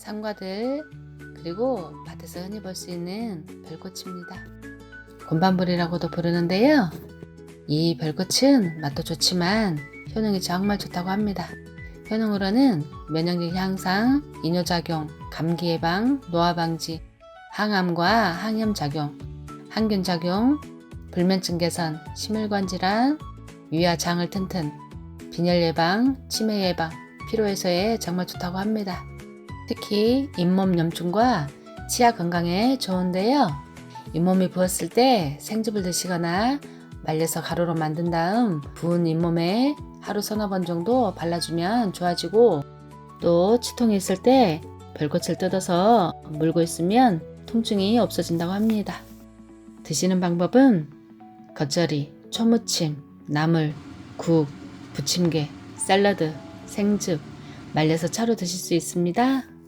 상과들 그리고 밭에서 흔히 볼 수 있는 별꽃입니다. 곤반불이라고도 부르는데요. 이 별꽃은 맛도 좋지만 효능이 정말 좋다고 합니다. 효능으로는 면역력 향상, 이뇨작용, 감기 예방, 노화 방지, 항암과 항염 작용, 항균 작용, 불면증 개선, 심혈관 질환, 위와 장을 튼튼, 빈혈 예방, 치매 예방, 피로 해소에 정말 좋다고 합니다. 특히 잇몸 염증과 치아 건강에 좋은데요. 잇몸이 부었을 때 생즙을 드시거나 말려서 가루로 만든 다음 부은 잇몸에 하루 서너 번 정도 발라주면 좋아지고 또 치통이 있을 때 별꽃을 뜯어서 물고 있으면 통증이 없어진다고 합니다. 드시는 방법은 겉절이, 초무침, 나물, 국, 부침개, 샐러드, 생즙, 말려서 차로 드실 수 있습니다.